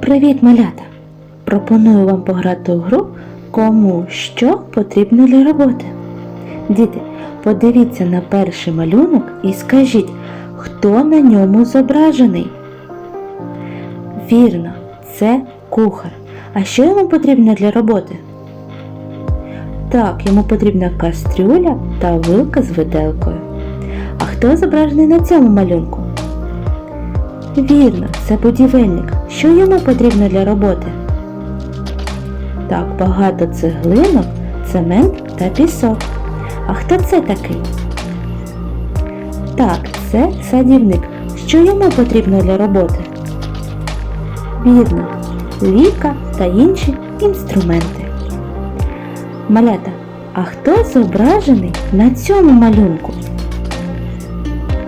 Привіт, малята! Пропоную вам пограти у гру Кому що потрібно для роботи. Діти, подивіться на перший малюнок і скажіть, хто на ньому зображений. Вірно, це кухар. А що йому потрібно для роботи? Так, йому потрібна кастрюля та вилка з виделкою. А хто зображений на цьому малюнку? Вірно, це будівельник. Що йому потрібно для роботи? Так, багато цеглинок, цемент та пісок. А хто це такий? Так, це садівник. Що йому потрібно для роботи? Вірно, ліка та інші інструменти. Малята, а хто зображений на цьому малюнку?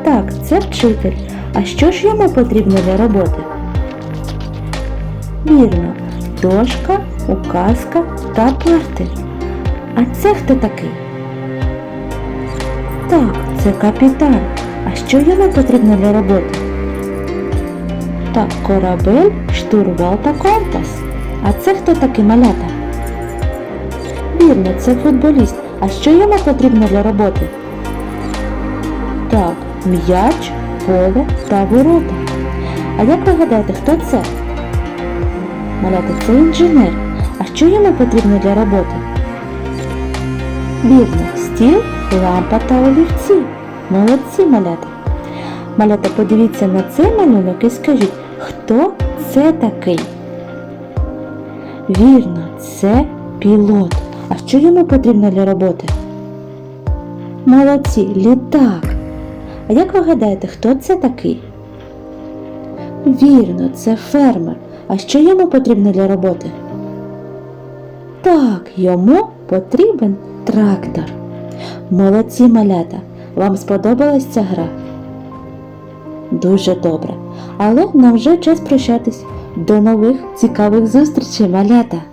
Так, це вчитель. А що ж йому потрібно для роботи? Вірно, дошка, указка та парти. А це хто такий? Так, це капітан. А що йому потрібно для роботи? Так, корабель, штурвал та компас. А це хто такий малята? Вірно, це футболіст. А що йому потрібно для роботи? Так, м'яч, поле та ворота. А як ви гадаєте, хто це? Малята, це інженер. А що йому потрібно для роботи? Вірно, стіл, лампа та олівці. Молодці малята. Малята, подивіться на цей малюнок і скажіть, хто це такий? Вірно, це пілот. А що йому потрібно для роботи? Молодці, літак. А як ви гадаєте, хто це такий? Вірно, це фермер. А що йому потрібно для роботи? Так, йому потрібен трактор. Молодці малята. Вам сподобалась ця гра? Дуже добре. Але нам вже час прощатись. До нових цікавих зустрічей, малята!